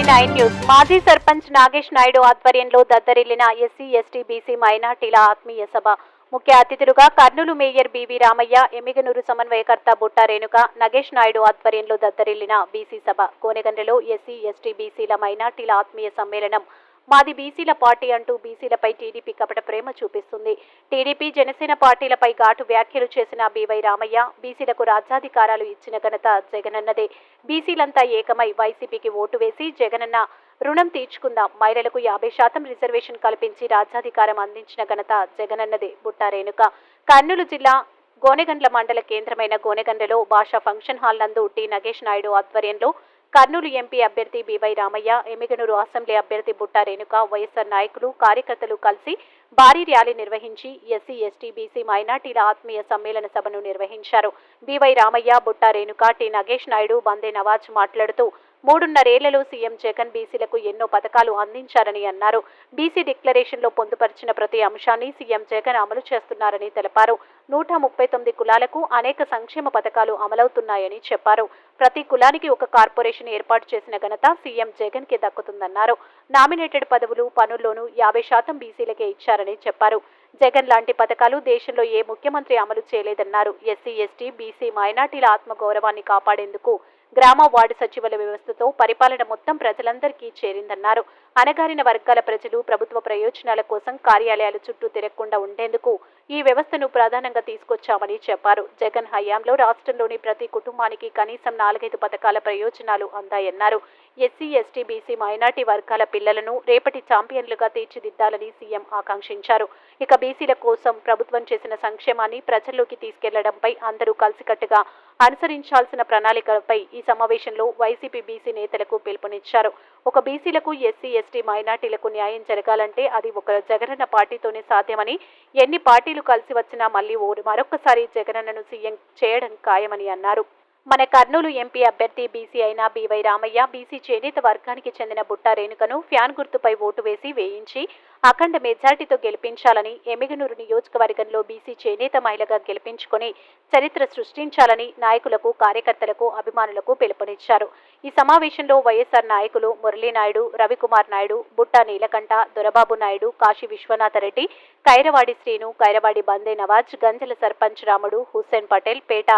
MG nine news మాజీ సర్పంచ్ నాగేష్ నాయుడు ఆధ్వర్యంలో దద్దరిల్లిన SC ST BC మైనార్టీల ఆత్మీయ సభ. ముఖ్య అతిథులుగా కర్నూలు మేయర్ బివి రామయ్య ఎమ్మిగనూరు సమన్వయకర్త బుట్ట రేణుక నగేష్ నాయుడు ఆధ్వర్యంలో దద్దరిల్లిన బీసీ సభ. కోనగండ్రలో ఎస్సీ ఎస్టీ బీసీల మైనార్టీల ఆత్మీయ సమ్మేళనం మాది బీసీల పార్టీ అంటూ బీసీలపై టీడీపీ కపట ప్రేమ చూపిస్తుంది. టీడీపీ జనసేన పార్టీలపై ఘాటు వ్యాఖ్యలు చేసిన బీవై రామయ్య బీసీలకు రాజ్యాధికారాలు ఇచ్చిన ఘనత జగనన్నదే. బీసీలంతా ఏకమై వైసీపీకి ఓటు వేసి జగనన్న రుణం తీర్చుకుందాం. మహిళలకు యాభై శాతం రిజర్వేషన్ కల్పించి రాజ్యాధికారం అందించిన ఘనత జగనన్నదే. బుట్టా రేణుక. కర్నూలు జిల్లా గోనెగండ్ల మండల కేంద్రమైన గోనెగండ్లలో భాషా ఫంక్షన్ హాల్ నందు టి నగేష్ నాయుడు ఆధ్వర్యంలో కర్నూలు ఎంపీ అభ్యర్థి బీవై రామయ్య ఎమ్మిగనూరు అసెంబ్లీ అభ్యర్థి బుట్ట రేణుక వైఎస్ఆర్ నాయకులు కార్యకర్తలు కలిసి భారీ ర్యాలీ నిర్వహించి ఎస్సీ ఎస్టీ బీసీ మైనార్టీల ఆత్మీయ సమ్మేళన సభను నిర్వహించారు. బీవై రామయ్య బుట్ట రేణుక టి నగేష్ నాయుడు బందే నవాజ్ మాట్లాడుతూ మూడున్నరేళ్ళలో సీఎం జగన్ బీసీలకు ఎన్నో పథకాలు అందించారని అన్నారు. బీసీ డిక్లరేషన్లో పొందుపరిచిన ప్రతి అంశాన్ని సీఎం జగన్ అమలు చేస్తున్నారని తెలిపారు. నూట ముప్పై తొమ్మిది కులాలకు అనేక సంక్షేమ పథకాలు అమలవుతున్నాయని చెప్పారు. ప్రతి కులానికి ఒక కార్పొరేషన్ ఏర్పాటు చేసిన ఘనత సీఎం జగన్కి దక్కుతుందన్నారు. నామినేటెడ్ పదవులు పనుల్లోనూ యాభై శాతం బీసీలకే ఇచ్చారని చెప్పారు. జగన్ లాంటి పథకాలు దేశంలో ఏ ముఖ్యమంత్రి అమలు చేయలేదన్నారు. ఎస్సీ ఎస్టీ బీసీ మైనార్టీల ఆత్మగౌరవాన్ని కాపాడేందుకు గ్రామ వార్డు సచివాలయ వ్యవస్థతో పరిపాలన మొత్తం ప్రజలందరికీ చేరిందన్నారు. అణగారిన వర్గాల ప్రజలు ప్రభుత్వ ప్రయోజనాల కోసం కార్యాలయాల చుట్టూ తిరగకుండా ఉండేందుకు ఈ వ్యవస్థను ప్రధానంగా తీసుకొచ్చామని చెప్పారు. జగన్ హయాంలో రాష్ట్రంలోని ప్రతి కుటుంబానికి కనీసం నాలుగైదు పథకాల ప్రయోజనాలు అందాయన్నారు. ఎస్సీ ఎస్టీ బీసీ మైనార్టీ వర్గాల పిల్లలను రేపటి ఛాంపియన్లుగా తీర్చిదిద్దాలని సీఎం ఆకాంక్షించారు. ఇక బీసీల కోసం ప్రభుత్వం చేసిన సంక్షేమాన్ని ప్రజల్లోకి తీసుకెళ్ళడంపై అందరూ కలిసికట్టుగా అనుసరించాల్సిన ప్రణాళికలపై ఈ సమావేశంలో వైసీపీ బీసీ నేతలకు పిలుపునిచ్చారు. ఒక బీసీలకు ఎస్సీ ఎస్టీ మైనార్టీలకు న్యాయం జరగాలంటే అది ఒక జగనన్న పార్టీతోనే సాధ్యమని ఎన్ని పార్టీలు కలిసి వచ్చినా మళ్ళీ ఓరు మరొకసారి జగనన్నను సీఎం చేయడం ఖాయమని అన్నారు. మన కర్నూలు ఎంపీ అభ్యర్థి బీసీ అయిన బీవై రామయ్య బీసీ చేనేత వర్గానికి చెందిన బుట్ట రేణుకను ఫ్యాన్ గుర్తుపై ఓటు వేసి వేయించి అఖండ మెజార్టీతో గెలిపించాలని ఎమిగనూరు నియోజకవర్గంలో బీసీ చేనేత మహిళగా గెలిపించుకొని చరిత్ర సృష్టించాలని నాయకులకు కార్యకర్తలకు అభిమానులకు పిలుపునిచ్చారు. ఈ సమావేశంలో వైఎస్ఆర్ నాయకులు మురళీనాయుడు రవికుమార్ నాయుడు బుట్ట నీలకంఠ దొరబాబు నాయుడు కాశీ విశ్వనాథరెడ్డి కైరవాడి శ్రీను కైరవాడి బందే నవాజ్ గంజల సర్పంచ్ రాముడు హుస్సేన్ పటేల్ పేట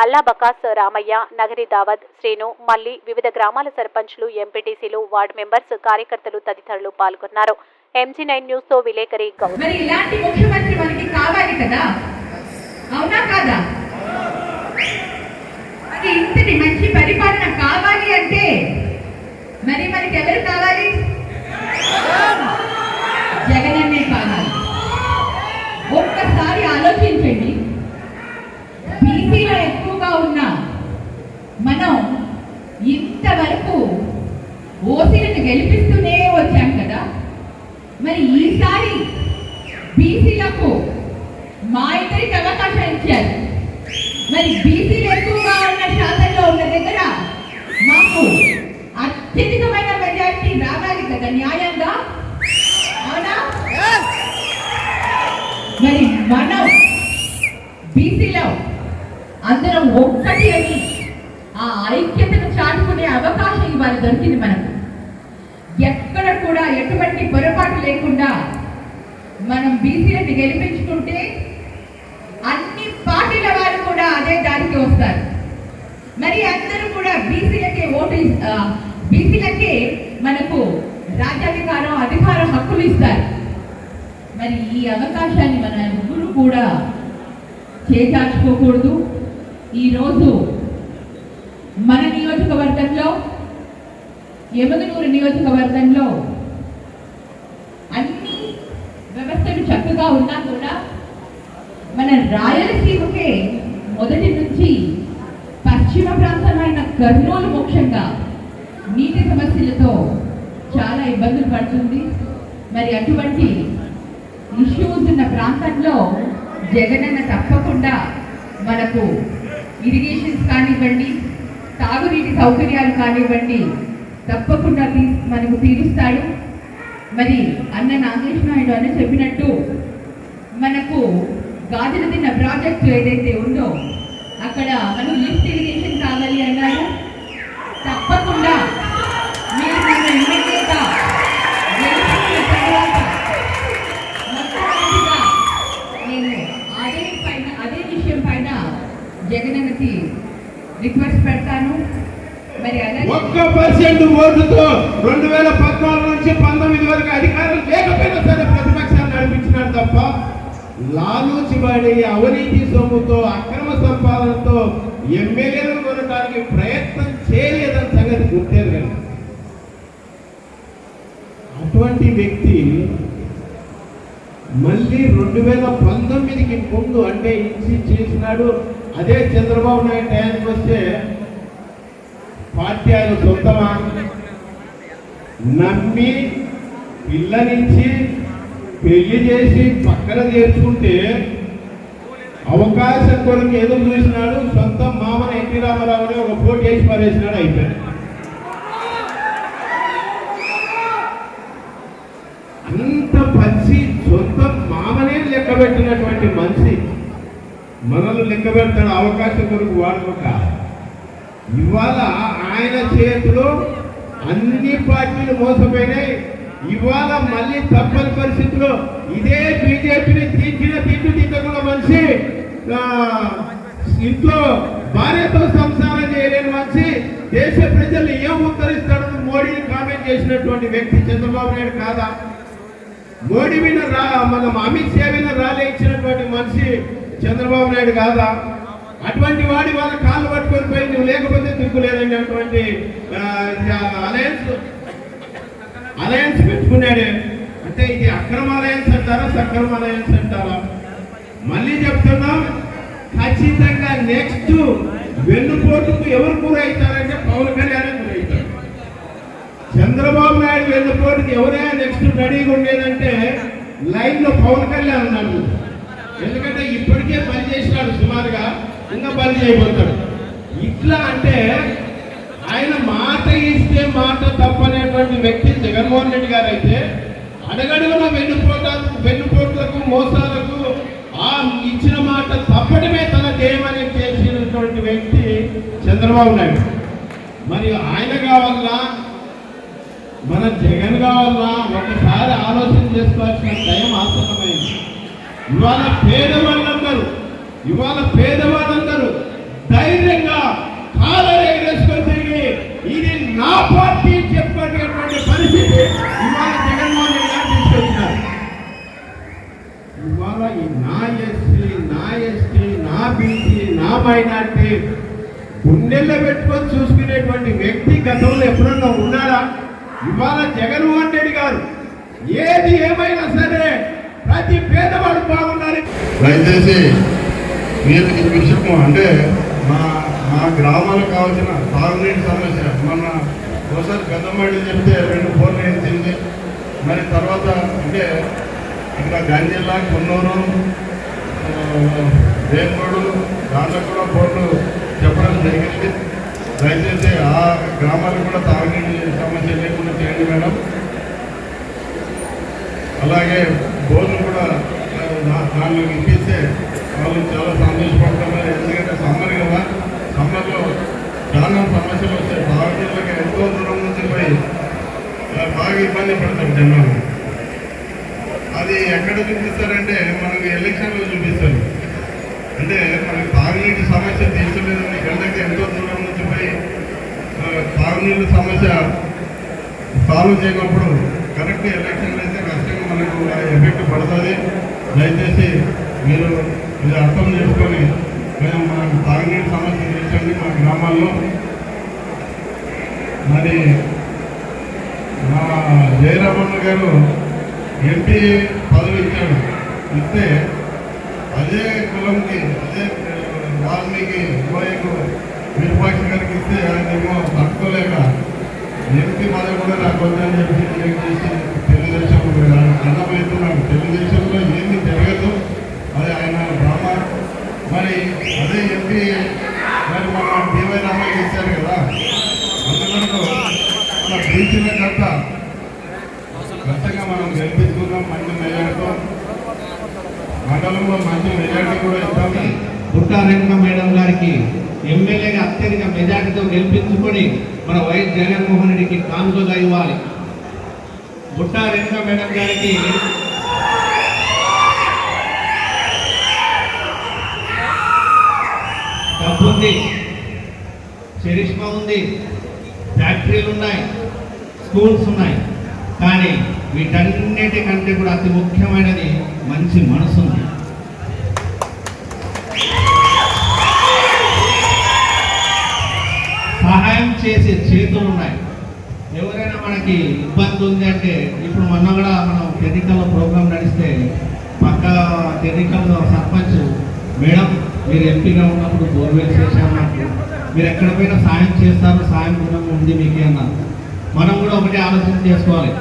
అల్లా బకాస్ రామయ్య నగరి దావద్ శ్రీను మల్లి వివిధ గ్రామాల సర్పంచ్లు ఎంపీటీసీలు వార్డు మెంబర్స్ కార్యకర్తలు తదితరులు పాల్గొన్నారు. ఎంజీ నైన్ న్యూస్తో విలేకరి మరి ఇలాంటి ముఖ్యమంత్రి మనకి కావాలి కదా? అవునా కాదా? మరి ఇంతటి మంచి పరిపాలన కావాలి అంటే మరి మనకి ఎవరు కావాలి? కావాలి. ఒక్కసారి ఆలోచించండి బీసీలో ఎక్కువగా ఉన్న మనం ఇంతవరకు ఓసీలను గెలిపిస్తూనే వచ్చాం కదా. మరి ఈసారి బీసీలకు మా ఇద్దరికి అవకాశం ఇచ్చారు. మరి బీసీలు ఎక్కువగా ఉన్న శాతంలో ఉన్న దగ్గర మాకు అత్యధికమైన మెజారిటీ రావాలి కదా న్యాయంగా? అవునా? మరి మనం బీసీలో అందరం ఒక్కటి అని ఆ ఐక్యతను చాటుకునే అవకాశం ఇవాళ దొరికింది మనకు. ఎక్కడ కూడా ఎటువంటి పొరపాటు లేకుండా మనం బీసీలని గెలిపించుకుంటే అన్ని పార్టీల వారు కూడా అదే దారికి వస్తారు. మరి అందరూ కూడా బీసీలకే ఓటు బీసీలకే మనకు రాజ్యాధికారం అధికార హక్కులు ఇస్తారు. మరి ఈ అవకాశాన్ని మన ముగ్గురు కూడా చేజార్చుకోకూడదు. ఈరోజు మన నియోజకవర్గంలో యమగనూరు నియోజకవర్గంలో అన్ని వ్యవస్థలు చక్కగా ఉన్నా కూడా మన రాయలసీమకే మొదటి నుంచి పశ్చిమ ప్రాంతమైన కర్నూలు ముఖ్యంగా నీటి సమస్యలతో చాలా ఇబ్బందులు పడుతుంది. మరి అటువంటి ఇష్యూస్ ఉన్న ప్రాంతంలో జగనన్న తప్పకుండా మనకు ఇరిగేషన్స్ కానివ్వండి తాగునీటి సౌకర్యాలు కానివ్వండి తప్పకుండా మనకు తీరుస్తాడు. మరి అన్న నాగేష్ నాయుడు అని చెప్పినట్టు మనకు గాజుల తిన్న ప్రాజెక్టు ఏదైతే ఉందో అక్కడ మనం లిఫ్ట్ ఇరిగేషన్ కావాలి అన్నారు. తప్పకుండా నేను పైన అదే విషయం పైన రిక్వెస్ట్ పెడతాను. ఒక్క పర్సెంట్ ఓటుతో రెండు వేల పద్నాలుగు నుంచి పంతొమ్మిది వరకు అధికారం లేకపోయినా సరే ప్రతిపక్షాన్ని నడిపించినారు తప్ప లాలూచిబడి అవినీతి సొమ్ముతో అక్రమ సంపాదనతో ఎమ్మెల్యేలను కొనడానికి ప్రయత్నం చేయలేదని సంగతి గుర్తేరు కదా. అటువంటి వ్యక్తి మళ్ళీ రెండు వేల పంతొమ్మిదికి ముందు అంటే ఇచ్చి చేసినాడు. అదే చంద్రబాబు నాయుడు టైంకి వస్తే పాఠ్యాలు సొంతమా? నమ్మి పిల్లనిచ్చి పెళ్ళి చేసి పక్కన చేర్చుకుంటే అవకాశం కొరకు ఎదురు చూసినాడు సొంత మామన ఎన్టీ రామారావుని ఒక పోటీ వేసి పారేసినాడు అయిపోయాడు అంత పచ్చి సొంత మామనే లెక్క పెట్టినటువంటి మనిషి మనల్ని లెక్క పెడతాడు అవకాశం కొరకు వాడుకోక ఇవాళ ఆయన చేతిలో అన్ని పార్టీలు మోసపోయినాయి. ఇవాళ మళ్ళీ తప్పని పరిస్థితిలో ఇదే బీజేపీని తీర్చిన తిట్టు తిట్టకుండా మనిషి ఇంట్లో భార్యతో సంసారం చేయలేని మనిషి దేశ ప్రజలు ఏం ఉత్తరిస్తాడని మోడీని కామెంట్ చేసినటువంటి వ్యక్తి చంద్రబాబు నాయుడు కాదా? మోడీ మీద రా మనం అమిత్ షా మీద రాలే ఇచ్చినటువంటి మనిషి చంద్రబాబు నాయుడు కాదా? అటువంటి వాడి వాళ్ళ కాళ్ళు పట్టుకొని పోయి నువ్వు లేకపోతే దిక్కులేదనేటువంటి అలయన్స్ అలయన్స్ పెట్టుకున్నాడే. అంటే ఇది అక్రమ అలయన్స్ అంటారా సక్రమ అలయన్స్ అంటారా? మళ్ళీ చెప్తున్నాం ఖచ్చితంగా నెక్స్ట్ వెన్నుపోటుకు ఎవరు గురవుతారంటే పవన్ కళ్యాణ్ గురవుతారు చంద్రబాబు నాయుడు వెన్నుపోటుకు ఎవరైనా నెక్స్ట్ రెడీగా ఉండేదంటే లైన్లో పవన్ కళ్యాణ్ ఉన్నాడు. ఎందుకంటే ఇప్పటికే పని చేసినాడు సుమారుగా ఇంకా పని చేయబోతాడు ఇట్లా అంటే ఆయన మాట ఇస్తే మాట తప్పనేటువంటి వ్యక్తి జగన్మోహన్ రెడ్డి గారు అయితే అడగడుగున వెన్నుపోటాలకు వెన్నుపోట్లకు మోసాలకు ఆ ఇచ్చిన మాట తప్పటమే తన ధ్యేయమని చేసినటువంటి వ్యక్తి చంద్రబాబు నాయుడు. మరి ఆయన కావాలా మన జగన్ కావాలా ఒకసారి ఆలోచన చేసుకోవాల్సిన టైం ఆసన్నమైంది. ఇవాళ పేదవాళ్ళందరూ ఇవాళ పేదవాళ్ళందరూ ధైర్యంగా కాలర్ ఎగరేసుకొని తిరిగి ఇది నా పార్టీ చెప్పేటటువంటి పరిస్థితి ఇవాళ జగన్మోహన్ రెడ్డి గారు తీసుకొచ్చినారు ఇవాళ ఈ నా ఎస్సీ నా ఎస్టీ నా బీసీ నా మైనార్టీ గుండెల్లో పెట్టుకొని చూసుకునేటువంటి వ్యక్తి గతంలో ఎప్పుడన్నా ఉన్నారా ఇవాళ జగన్మోహన్ రెడ్డి గారు ఏది ఏమైనా సరే ప్రతి పేదవాడు బాగుండాలి. దయచేసి మీరు ఈ విషయము అంటే మా మా గ్రామాలకు కావాల్సిన తాగునీటి సమస్య. మొన్న ఒకసారి పెద్దమ్మాడి చెప్తే రెండు ఫోన్లు ఎత్తింది మరి తర్వాత అంటే ఇంకా గంజిల్లా కొన్నూరు వేమోడు దాంట్లో కూడా ఫోన్లు చెప్పడం జరిగింది. దయచేసి ఆ గ్రామాలకు కూడా తాగునీటి సమస్య లేకుండా చేయండి మేడం. అలాగే బోర్లు కూడా దానిలో ఇప్పిస్తే వాళ్ళు చాలా సంతోషపడతారు ఎందుకంటే సమ్మర్ కదా సమ్మర్లో చాలా సమస్యలు వస్తాయి. తాగునీళ్ళకి ఎంతో దూరం నుంచి పోయి బాగా ఇబ్బంది పడతారు జనాలు. అది ఎక్కడ చూపిస్తారంటే మనకి ఎలక్షన్లో చూపిస్తారు. అంటే మనకి తాగునీటి సమస్య తీర్చలేదని గంటకి ఎంతో దూరం నుంచి పోయి ఆ, తాగునీటి సమస్య సాల్వ్ చేయనప్పుడు కరెక్ట్ ఎలక్షన్లు అయితే ఖచ్చితంగా మనకు ఎఫెక్ట్ పడుతుంది. దయచేసి మీరు ఇది అర్థం చేసుకొని మేము మనకు తాగునీటి సమస్య తీర్చండి మా గ్రామాల్లో. మరి మా జయరామన్న గారు ఎంపీ పదవి ఇచ్చాడు. ఇస్తే అదే కులంకి అదే వాల్మీకి గోయకు విరూపాక్ష గారికి ఇస్తే ఆయనేమో తట్టుకోలేక ఎంపీ పదవి కూడా నాకు వద్దని చెప్పి చేసి తెలుగుదేశం అన్నమవుతున్నాడు తెలుగుదేశంలో మరి ఆయన బ్రహ్మ మరి అదే ఎంపీ మరి మన డివై రామయ్య చేశారు కదా. అందులో మన బీసీల కట్ట ఖచ్చితంగా మనం గెలిపించుకుందాం మంచి మెజార్టీతో మండలంలో మంచి మెజార్టీ కూడా ఇస్తాము. పుట్టా రేణుక మేడం గారికి ఎమ్మెల్యేగా అత్యధిక మెజార్టీతో గెలిపించుకొని మన వైఎస్ జగన్మోహన్ రెడ్డికి కానుకగా ఇవ్వాలి. పుట్టా రేణుక మేడం గారికి డబ్బు ఉంది చరిష్మా ఉంది ఫ్యాక్టరీలు ఉన్నాయి స్కూల్స్ ఉన్నాయి కానీ వీటన్నిటికంటే కూడా అతి ముఖ్యమైనది మంచి మనసు ఉంది సహాయం చేసే చేతులు ఉన్నాయి ఎవరైనా మనకి ఇబ్బంది ఉంది అంటే ఇప్పుడు మొన్న కూడా మనం టెక్నికల్ ప్రోగ్రాం నడిస్తే పక్క టెక్నికల్ సర్పంచ్ మేడం మీరు ఎంపీగా ఉన్నప్పుడు బోర్వెల్ చేశామన్నట్టు మీరు ఎక్కడ పోయినా సాయం చేస్తారు సాయం గుణం ఉంది మీకే అన్నారు మనం కూడా ఒకటే ఆలోచన చేసుకోవాలి.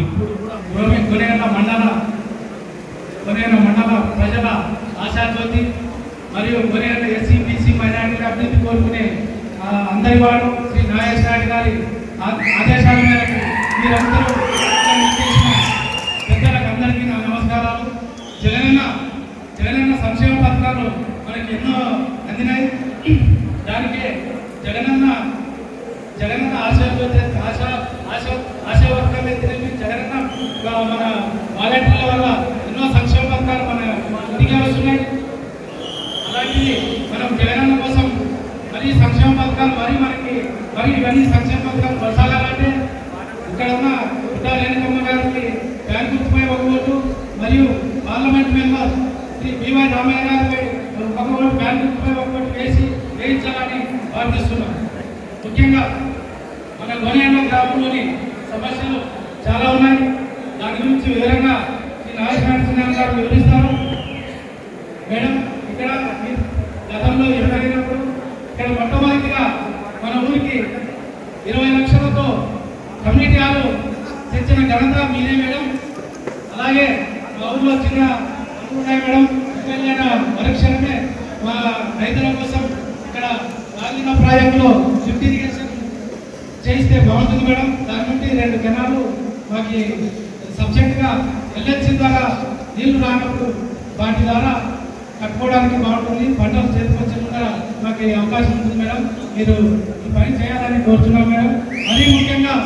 ఇప్పుడు కూడా భూమి కొనేల మండల కొనేన మండల ప్రజల ఆశాజ్యోతి మరియు కొనేన ఎస్సీ బీసీ అభివృద్ధి కోరుకునే అందరి వాడు శ్రీ నాగేశ్వర నాయుడు గారి ఆదేశాల మేరకు మీరందరూ పెద్దలకు అందరికీ నా నమస్కారాలు. జగనన్న జగనన్న సంక్షేమ పథకాలు మనకి ఎన్నో అందినాయి. దానికి జగనన్న జగనన్న ఆశీర్వద ఆశ ఆశ ఆశావర్గాలు వర్గాలు జగనన్న. మన వాలంటీర్ల వల్ల ఎన్నో సంక్షేమ పథకాలు మన ఇంటికి వస్తున్నాయి. అలాంటిది మనం జగనన్న కోసం మరి సంక్షేమ పథకాలు మరి మనకి మరి ఇవన్నీ సంక్షేమ పథకాలు కొనసాగాలంటే ఇక్కడ ఉన్న పుట్టా రేణుకమ్మ గారికి బ్యాంకు పోయి ఒక ఓటు మరియు parliament member Shri BY Ramaiah గారిపై ఒక బ్యాంకు ఒకటి వేసి వేయించాలని ప్రార్థిస్తున్నాం. ముఖ్యంగా మన గోనేంద్ర గ్రామంలోని సమస్యలు చాలా ఉన్నాయి. దాని గురించి వివరంగా శ్రీ నాగేశ్వర గారు వివరిస్తారు. మేడం ఇక్కడ గతంలో ఎదురైనప్పుడు ఇక్కడ మొట్టమొదటిగా మన ఊరికి ఇరవై లక్షలతో కమ్యూనిటీ హాలు తెచ్చిన ఘనత మీరే మేడం. అలాగే మా ఊర్లో చిన్న అనుకుంటాయి మేడం. ఎమ్మెల్యేన మరుక్షణమే మా రైతుల కోసం ఇక్కడ రాలిన ప్రాజెక్టులో లిఫ్ట్ ఇరిగేషన్ చేయిస్తే బాగుంటుంది మేడం. దాని నుండి రెండు కెనాలు మాకు సబ్జెక్ట్గా ఎల్హెచ్సి ద్వారా నీళ్ళు రానప్పుడు వాటి ద్వారా కట్టుకోవడానికి బాగుంటుంది. పంటలు చేతికొచ్చకుండా మాకు ఈ అవకాశం ఉంటుంది మేడం. మీరు ఈ పని చేయాలని కోరుతున్నాం మేడం. మరీ ముఖ్యంగా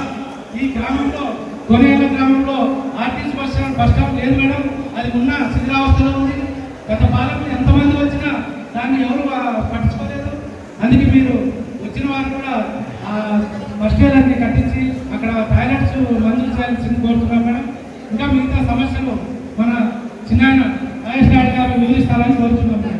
ఈ గ్రామంలో కొనేల గ్రామంలో RTC bus stand bus stand లేదు మేడం. అది ఉన్న శిథిరావస్థలో ఉంది. గత పాలకులు ఎంతమంది వచ్చినా దాన్ని ఎవరు పట్టించుకోలేదు. అందుకే మీరు వచ్చిన వారు కూడా ఆ బస్ అన్ని కట్టించి అక్కడ టాయిలెట్స్ మంజూరు చేయాల్సింది కోరుతున్నాం మేడం. ఇంకా మిగతా సమస్యలు మన చిన్న నాగేష్ గారు వివరిస్తారని కోరుతున్నాం మేడం.